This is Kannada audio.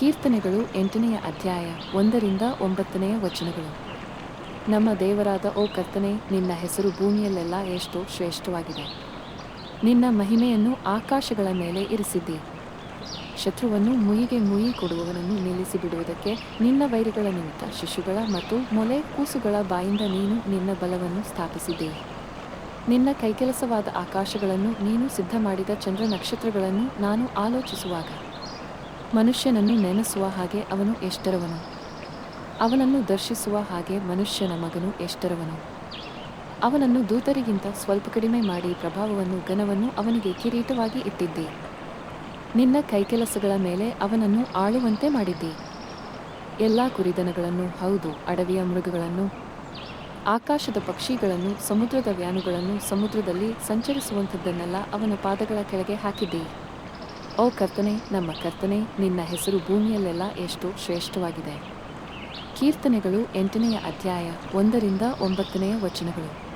ಕೀರ್ತನೆಗಳು ಎಂಟನೆಯ ಅಧ್ಯಾಯ ಒಂದರಿಂದ ಒಂಬತ್ತನೆಯ ವಚನಗಳು. ನಮ್ಮ ದೇವರಾದ ಓ ಕರ್ತನೆ, ನಿನ್ನ ಹೆಸರು ಭೂಮಿಯಲ್ಲೆಲ್ಲ ಎಷ್ಟೋ ಶ್ರೇಷ್ಠವಾಗಿದೆ. ನಿನ್ನ ಮಹಿಮೆಯನ್ನು ಆಕಾಶಗಳ ಮೇಲೆ ಇರಿಸಿದ್ದಿ. ಶತ್ರುವನ್ನು ಮುಯಿಗೆ ಮುಯಿ ಕೊಡುವವನನ್ನು ನಿಲ್ಲಿಸಿ ಬಿಡುವುದಕ್ಕೆ ನಿನ್ನ ವೈರಿಗಳ ನಿಮಿತ್ತ ಶಿಶುಗಳ ಮತ್ತು ಮೊಲೆ ಕೂಸುಗಳ ಬಾಯಿಂದ ನೀನು ನಿನ್ನ ಬಲವನ್ನು ಸ್ಥಾಪಿಸಿದ್ದೆ. ನಿನ್ನ ಕೈಕೆಲಸವಾದ ಆಕಾಶಗಳನ್ನು ನೀನು ಸಿದ್ಧ ಮಾಡಿದ ಚಂದ್ರ ನಕ್ಷತ್ರಗಳನ್ನು ನಾನು ಆಲೋಚಿಸುವಾಗ ಮನುಷ್ಯನನ್ನು ನೆನೆಸುವ ಹಾಗೆ ಅವನು ಎಷ್ಟರವನು. ಅವನನ್ನು ದರ್ಶಿಸುವ ಹಾಗೆ ಮನುಷ್ಯನ ಮಗನು ಎಷ್ಟರವನು. ಅವನನ್ನು ದೂತರಿಗಿಂತ ಸ್ವಲ್ಪ ಕಡಿಮೆ ಮಾಡಿ ಪ್ರಭಾವವನ್ನು, ಘನವನ್ನು ಅವನಿಗೆ ಕಿರೀಟವಾಗಿ ಇಟ್ಟಿದ್ದೆ. ನಿನ್ನ ಕೈಕೆಲಸಗಳ ಮೇಲೆ ಅವನನ್ನು ಆಳುವಂತೆ ಮಾಡಿದ್ದಿ. ಎಲ್ಲ ಕುರಿದನಗಳನ್ನು, ಹೌದು, ಅಡವಿಯ ಮೃಗಗಳನ್ನು, ಆಕಾಶದ ಪಕ್ಷಿಗಳನ್ನು, ಸಮುದ್ರದ ವ್ಯಾನುಗಳನ್ನು ಸಮುದ್ರದಲ್ಲಿ ಸಂಚರಿಸುವಂಥದ್ದನ್ನೆಲ್ಲ ಅವನ ಪಾದಗಳ ಕೆಳಗೆ ಹಾಕಿದ್ದಿ. ಓ ಕರ್ತನೆ, ನಮ್ಮ ಕರ್ತನೆ, ನಿನ್ನ ಹೆಸರು ಭೂಮಿಯಲ್ಲೆಲ್ಲ ಎಷ್ಟು ಶ್ರೇಷ್ಠವಾಗಿದೆ. ಕೀರ್ತನೆಗಳು ಎಂಟನೆಯ ಅಧ್ಯಾಯ ಒಂದರಿಂದ ಒಂಬತ್ತನೆಯ ವಚನಗಳು.